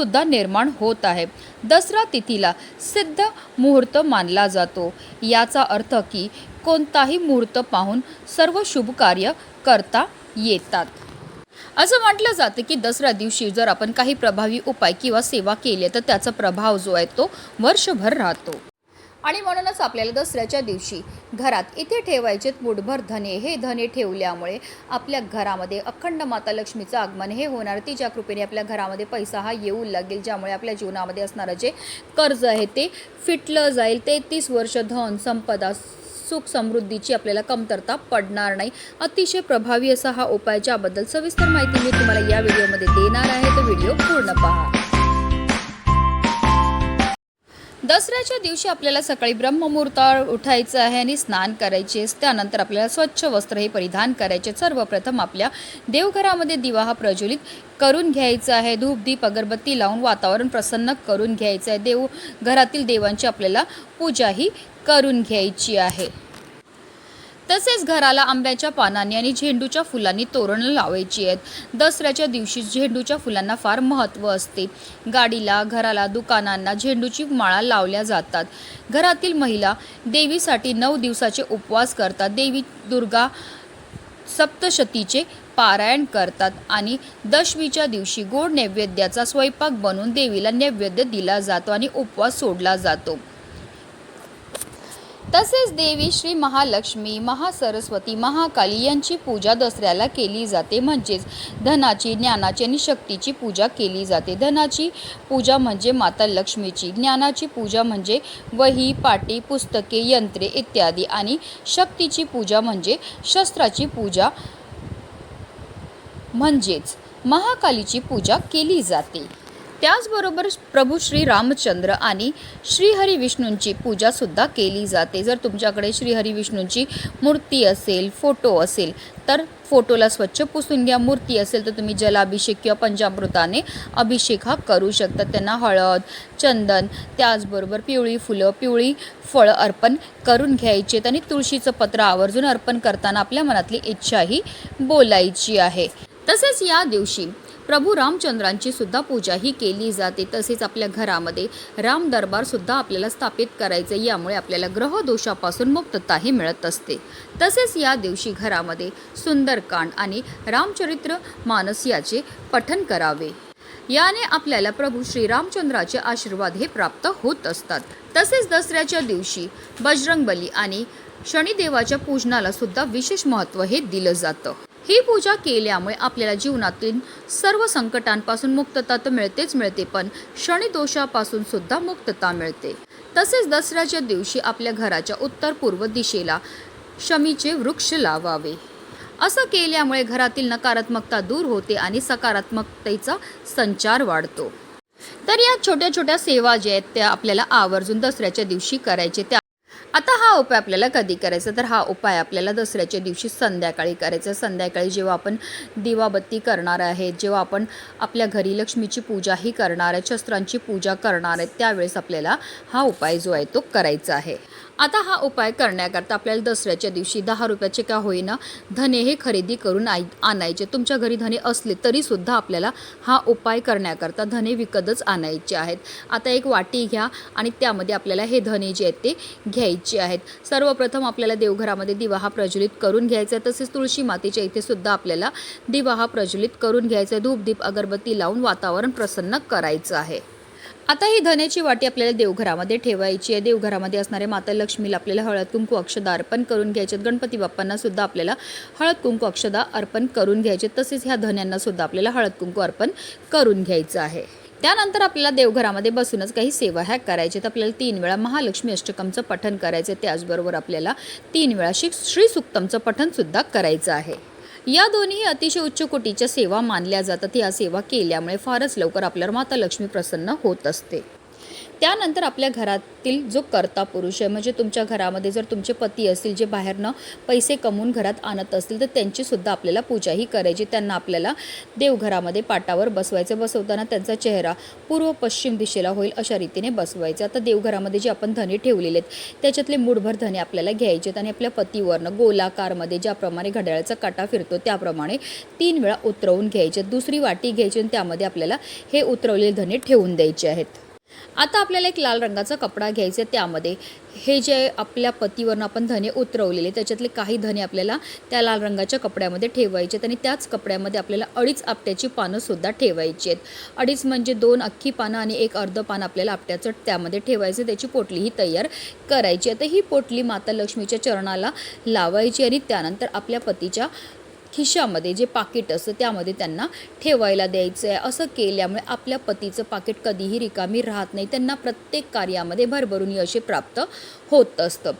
सुद्धा निर्माण होत आहे. दसरा तिथीला सिद्ध मुहूर्त मानला जातो. याचा अर्थ की कोणताही मुहूर्त पाहून सर्व शुभ कार्य करता येतात. असं म्हटलं जातं की दसऱ्या दिवशी जर आपण काही प्रभावी उपाय किंवा सेवा केली तर त्याचा प्रभाव जो आहे तो वर्षभर राहतो. आणि म्हणूनच आपल्याला दसऱ्याच्या दिवशी घरात इथे ठेवायचे मुठभर धने. हे धने ठेवल्यामुळे आपल्या घरामध्ये अखंड माता लक्ष्मीचं आगमन हे होणार. तिच्या कृपेने आपल्या घरामध्ये पैसा हा येऊ लागेल ज्यामुळे आपल्या जीवनामध्ये असणारं जे कर्ज आहे ते फिटलं जाईल. तेहतीस वर्ष धन संपदा सुख समृद्धीची आपल्याला कमतरता पडणार नाही. अतिशय प्रभावी असा हा उपाय ज्याबद्दल सविस्तर माहिती मी तुम्हाला या व्हिडिओमध्ये देणार आहे. तो व्हिडिओ पूर्ण पहा. दसऱ्याच्या दिवशी आपल्याला सकाळी ब्रह्ममुहूर्तावर उठायचं आहे आणि स्नान करायचे त्यानंतर आपल्याला स्वच्छ वस्त्र हे परिधान करायचे. सर्वप्रथम आपल्या देवघरामध्ये दिवा हा प्रज्वलित करून घ्यायचा आहे. धूप दीप अगरबत्ती लावून वातावरण प्रसन्न करून घ्यायचं आहे. देव घरातील देवांची आपल्याला पूजाही करून घ्यायची आहे. तसेच घराला आंब्याच्या पानांनी आणि झेंडूच्या फुलांनी तोरणं लावायची आहेत. दसऱ्याच्या दिवशी झेंडूच्या फुलांना फार महत्त्व असते. गाडीला घराला दुकानांना झेंडूची माळा लावल्या जातात. घरातील महिला देवीसाठी नऊ दिवसाचे उपवास करतात. देवी दुर्गा सप्तशतीचे पारायण करतात आणि दशमीच्या दिवशी गोड नैवेद्याचा स्वयंपाक बनवून देवीला नैवेद्य दिला जातो आणि उपवास सोडला जातो. तसेच देवी श्री महालक्ष्मी महासरस्वती महाकाली यांची पूजा दसऱ्याला केली जाते. म्हणजेच धनाची ज्ञानाची आणि शक्तीची पूजा केली जाते. धनाची पूजा म्हणजे माता लक्ष्मीची ज्ञानाची पूजा म्हणजे वही पाटी पुस्तके यंत्रे इत्यादी आणि शक्तीची पूजा म्हणजे शस्त्राची पूजा म्हणजेच महाकालीची पूजा केली जाते. त्याचबरोबर प्रभू श्री रामचंद्र आणि श्रीहरी विष्णूंची पूजासुद्धा केली जाते. जर तुमच्याकडे श्रीहरी विष्णूंची मूर्ती असेल फोटो असेल तर फोटोला स्वच्छ पुसून घ्या. मूर्ती असेल तर तुम्ही जलाभिषेक किंवा पंचामृताने अभिषेक हा करू शकता. त्यांना हळद चंदन त्याचबरोबर पिवळी फुलं पिवळी फळं अर्पण करून घ्यायची आणि तुळशीचं पत्र आवर्जून अर्पण करताना आपल्या मनातली इच्छाही बोलायची आहे. तसेच या दिवशी प्रभू रामचंद्रांची सुद्धा पूजा ही केली जाते. तसेच आपल्या घरामध्ये राम दरबार सुद्धा आपल्याला स्थापित करायचे. यामुळे आपल्याला ग्रहदोषापासून मुक्तताही मिळत असते. तसेच या दिवशी घरामध्ये सुंदरकांड आणि रामचरित्र मानस याचे पठन करावे. याने आपल्याला प्रभू श्रीरामचंद्राचे आशीर्वाद हे प्राप्त होत असतात. तसेच दसऱ्याच्या दिवशी बजरंगबली आणि शनिदेवाच्या पूजनाला सुद्धा विशेष महत्त्व हे दिलं जातं. ही पूजा केल्यामुळे आपल्याला जीवनातील सर्व संकटांपासून मुक्तता तर मिळतेच मिळते पण शनिदोषापासून सुद्धा मुक्तता मिळते. तसेच दसऱ्याच्या दिवशी आपल्या घराच्या उत्तर पूर्व दिशेला शमीचे वृक्ष लावावे. असं केल्यामुळे घरातील नकारात्मकता दूर होते आणि सकारात्मकतेचा संचार वाढतो. तर या छोट्या छोट्या सेवा ज्या आहेत त्या आपल्याला आवर्जून दसऱ्याच्या दिवशी करायचे त्या आता हा उपाय आपल्याला कधी करायचा? तर हा उपाय आपल्याला दसऱ्याच्या दिवशी संध्याकाळी करायचा. संध्याकाळी जेव्हा आपण दिवाबत्ती करणार आहेत जेव्हा आपण आपल्या घरी लक्ष्मीची पूजाही करणार आहे शस्त्रांची पूजा करणार आहेत त्यावेळेस आपल्याला हा उपाय जो आहे तो करायचा आहे. आता हा उपाय करण्याकरता आपल्याला दसऱ्याच्या दिवशी दहा रुपयाचे का होईना धने हे खरेदी करून आय आणायचे. तुमच्या घरी धने असले तरीसुद्धा आपल्याला हा उपाय करण्याकरता धने विकतच आणायचे आहेत. आता एक वाटी घ्या आणि त्यामध्ये आपल्याला हे धने जे आहेत ते घ्यायचे आहेत. सर्वप्रथम आपल्याला देवघरामध्ये दिवा हा प्रज्वलित करून घ्यायचा आहे. तसेच तुळशी मातेच्या इथे सुद्धा आपल्याला दिवा हा प्रज्वलित करून घ्यायचा आहे. धूपदीप अगरबत्ती लावून वातावरण प्रसन्न करायचं आहे. आता ही धन्याची वाटी आपल्याला देवघरामध्ये ठेवायची आहे. देवघरामध्ये असणाऱ्या माता लक्ष्मीला आपल्याला हळद कुंकू अक्षदा अर्पण करून घ्यायचे गणपती बाप्पांना सुद्धा आपल्याला हळद कुंकू अक्षदा अर्पण करून घ्यायचे तसेच ह्या धन्यांना सुद्धा आपल्याला हळद कुंकू अर्पण करून घ्यायचं आहे. त्यानंतर आपल्याला देवघरामध्ये बसूनच काही सेवा ह्या करायच्या तर आपल्याला तीन वेळा महालक्ष्मी अष्टकमचं पठण करायचं आहे. त्याचबरोबर आपल्याला तीन वेळा श्री श्री सुक्तमचं करायचं आहे. या दोन्ही अतिशय उच्च कोटीच्या सेवा मानल्या जातात. या सेवा केल्यामुळे फारच लवकर आपल्या माता लक्ष्मी प्रसन्न होत असते. त्यानंतर आपल्या घरातील जो कर्ता पुरुष आहे म्हणजे तुमच्या घरामध्ये जर तुमचे पती असतील जे बाहेरनं पैसे कमवून घरात आणत असतील तर त्यांची सुद्धा आपल्याला पूजाही करायची. त्यांना आपल्याला देवघरामध्ये पाटावर बसवायचं. बसवताना त्यांचा चेहरा पूर्व पश्चिम दिशेला होईल अशा रीतीने बसवायचं. आता देवघरामध्ये जे आपण धने ठेवलेले आहेत त्याच्यातले मूठभर धने आपल्याला घ्यायचे आहेत आणि आपल्या पतीवरनं गोलाकारमध्ये ज्याप्रमाणे घड्याळाचा काटा फिरतो त्याप्रमाणे तीन वेळा उतरवून घ्यायचे दुसरी वाटी घ्यायची आणि त्यामध्ये आपल्याला हे उतरवलेले धने ठेवून द्यायचे आहेत. आता आपल्याला एक लाल रंगाचा कपडा घ्यायचा आहे त्यामध्ये. हे जे आपल्या पतीवरनं आपण धने उतरवलेले त्याच्यातले काही धने आपल्याला त्या लाल रंगाच्या कपड्यामध्ये ठेवायचे आहेत आणि त्याच कपड्यामध्ये आपल्याला अडीच आपट्याची पानंसुद्धा ठेवायची आहेत. अडीच म्हणजे दोन अख्खी पानं आणि एक अर्ध पान आपल्याला आपट्याचं त्यामध्ये ठेवायचं त्याची पोटलीही तयार करायची आता ही पोटली माता लक्ष्मीच्या चरणाला लावायची आणि त्यानंतर आपल्या पतीच्या खिशामध्ये जे पाकिट असतं त्यामध्ये त्यांना ठेवायला द्यायचं आहे असं केल्यामुळे आपल्या पतीचं पाकिट कधीही रिकामी राहत नाही. त्यांना प्रत्येक कार्यामध्ये भरभरून यश प्राप्त होत असतं.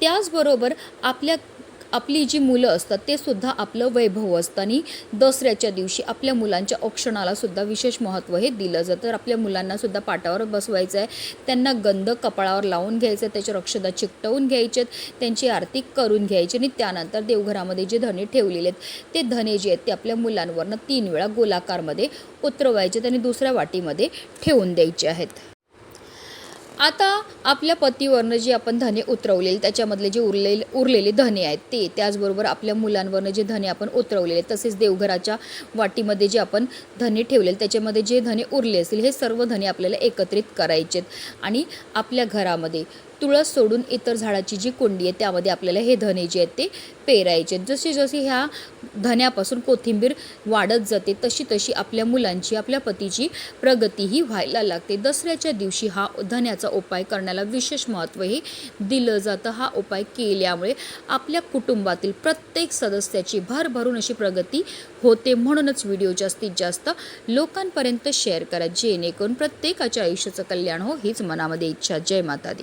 त्याचबरोबर आपल्या आपली जी मुलं असतात ते सुद्धा आपलं वैभव असतं आणि दसऱ्याच्या दिवशी आपल्या मुलांच्या औक्षणाला सुद्धा विशेष महत्त्व हे दिलं जातं. तर आपल्या मुलांना सुद्धा पाटावर बसवायचं आहे. त्यांना गंध कपाळावर लावून घ्यायचं आहे त्याच्यावर अक्षदा चिकटवून घ्यायचे त्यांची आरती करून घ्यायची आणि त्यानंतर देवघरामध्ये जे धने ठेवलेले आहेत ते धने जे आहेत ते आपल्या मुलांवरनं तीन वेळा गोलाकारमध्ये उतरवायचे आणि दुसऱ्या वाटीमध्ये ठेवून द्यायचे आहेत. आता आपल्या पतीवरनं जे आपण धने उतरवलेले त्याच्यामधले जे उरलेले उरलेले धने आहेत ते त्याचबरोबर आपल्या मुलांवरनं जे धने आपण उतरवलेले तसेच देवघराच्या वाटीमध्ये जे आपण धने ठेवलेले त्याच्यामध्ये जे धने उरले असतील हे सर्व धने आपल्याला एकत्रित करायचे आहेत. आणि आपल्या घरामध्ये तुळस सोडून इतर झाडाची जी कुंडी आहे त्यामध्ये आपल्याला हे धने जे आहेत ते पेरायचे आहेत. जशी जशी ह्या धन्यापासून कोथिंबीर वाढत जाते. तशी तशी आपल्या मुलांची आपल्या पतीची प्रगतीही व्हायला लागते. दसऱ्याच्या दिवशी हा धन्याचा उपाय करण्याला विशेष महत्त्वही दिलं जातं. हा उपाय केल्यामुळे आपल्या कुटुंबातील प्रत्येक सदस्याची भरभरून अशी प्रगती होते म्हणूनच व्हिडिओ जास्तीत जास्त लोकांपर्यंत शेअर करा. जेणेकरून प्रत्येकाच्या आयुष्याचं कल्याण हो हीच मनामध्ये इच्छा. जय माता दी.